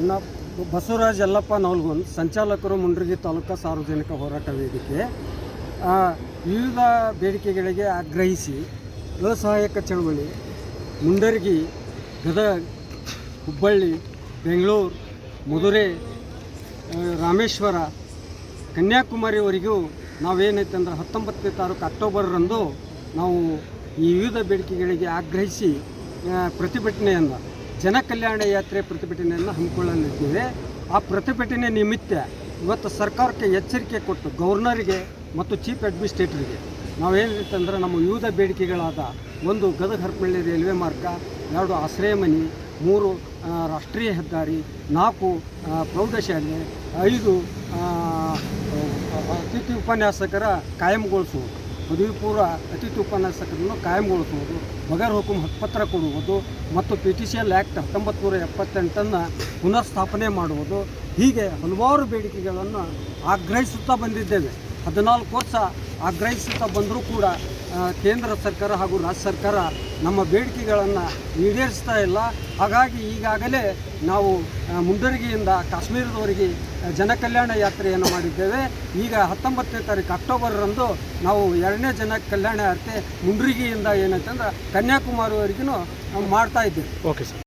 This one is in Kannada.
ನನ್ನ ಬಸವರಾಜ್ ಯಲ್ಲಪ್ಪ ನವಲ್ಗುಂದ್ ಸಂಚಾಲಕರು ಮುಂಡ್ರಿಗಿ ತಾಲೂಕು ಸಾರ್ವಜನಿಕ ಹೋರಾಟ ವೇದಿಕೆ ವಿವಿಧ ಬೇಡಿಕೆಗಳಿಗೆ ಆಗ್ರಹಿಸಿ ಅಸಹಾಯಕ ಚಳವಳಿ, ಮುಂಡರಗಿ, ಗದಗ, ಹುಬ್ಬಳ್ಳಿ, ಬೆಂಗಳೂರು, ಮಧುರೆ ರಾಮೇಶ್ವರ, ಕನ್ಯಾಕುಮಾರಿವರೆಗೂ ನಾವೇನೈತೆ ಅಂದ್ರೆ ಹತ್ತೊಂಬತ್ತನೇ ತಾರೀಕು ಅಕ್ಟೋಬರ್ರಂದು ನಾವು ಈ ವಿವಿಧ ಬೇಡಿಕೆಗಳಿಗೆ ಆಗ್ರಹಿಸಿ ಪ್ರತಿಭಟನೆಯನ್ನು ಜನ ಕಲ್ಯಾಣ ಯಾತ್ರೆ ಪ್ರತಿಭಟನೆಯನ್ನು ಹಮ್ಮಿಕೊಳ್ಳಲಿದ್ದೇವೆ. ಆ ಪ್ರತಿಭಟನೆ ನಿಮಿತ್ತ ಇವತ್ತು ಸರ್ಕಾರಕ್ಕೆ ಎಚ್ಚರಿಕೆ ಕೊಟ್ಟು ಗವರ್ನರಿಗೆ ಮತ್ತು ಚೀಫ್ ಅಡ್ಮಿನಿಸ್ಟ್ರೇಟರ್ಗೆ ನಾವೇನಿತ್ತಂದ್ರೆ ನಮ್ಮ ವಿವಿಧ ಬೇಡಿಕೆಗಳಾದ ಒಂದು ಗದಗ ಹರಪಳ್ಳಿ ರೈಲ್ವೆ ಮಾರ್ಗ, ಎರಡು ಆಶ್ರಯ ಮನೆ ಮೂರು ರಾಷ್ಟ್ರೀಯ ಹೆದ್ದಾರಿ, ನಾಲ್ಕು ಪ್ರೌಢಶಾಲೆ, ಐದು ಅತಿಥಿ ಉಪನ್ಯಾಸಕರ ಕಾಯಂಗೊಳಿಸುವುದು. ಪದವಿ ಪೂರ್ವ ಅತಿಥಿ ಉಪನ್ಯಾಸಕರನ್ನು ಕಾಯಂಗೊಳಿಸುವುದು, ಬಗರ್ ಹುಕುಂ ಹಕ್ಕುಪತ್ರ ಕೊಡುವುದು ಮತ್ತು P T C L act ಹತ್ತೊಂಬತ್ತು ನೂರ ಎಪ್ಪತ್ತೆಂಟನ್ನು ಪುನರ್ಸ್ಥಾಪನೆ ಮಾಡುವುದು. ಹೀಗೆ ಹಲವಾರು ಬೇಡಿಕೆಗಳನ್ನು ಆಗ್ರಹಿಸುತ್ತಾ ಬಂದಿದ್ದೇವೆ. ಹದಿನಾಲ್ಕು ವರ್ಷ ಆಗ್ರಹಿಸುತ್ತಾ ಬಂದರೂ ಕೂಡ ಕೇಂದ್ರ ಸರ್ಕಾರ ಹಾಗೂ ರಾಜ್ಯ ಸರ್ಕಾರ ನಮ್ಮ ಬೇಡಿಕೆಗಳನ್ನು ಈಡೇರಿಸ್ತಾ ಇಲ್ಲ. ಹಾಗಾಗಿ ಈಗಾಗಲೇ ನಾವು ಮುಂಡರಿಗೆಯಿಂದ ಕಾಶ್ಮೀರದವರೆಗೆ ಜನಕಲ್ಯಾಣ ಜನ ಯಾತ್ರೆಯನ್ನು ಮಾಡಿದ್ದೇವೆ. ಈಗ ಹತ್ತೊಂಬತ್ತನೇ ತಾರೀಕು ಅಕ್ಟೋಬರ್ರಂದು ನಾವು ಎರಡನೇ ಜನ ಕಲ್ಯಾಣ ಯಾತ್ರೆ ಮುಂಡರಿಗೆಯಿಂದ ಏನಂತಂದ್ರೆ ಕನ್ಯಾಕುಮಾರಿವರೆಗೂ ಮಾಡ್ತಾ ಇದ್ದೇವೆ. Okay sir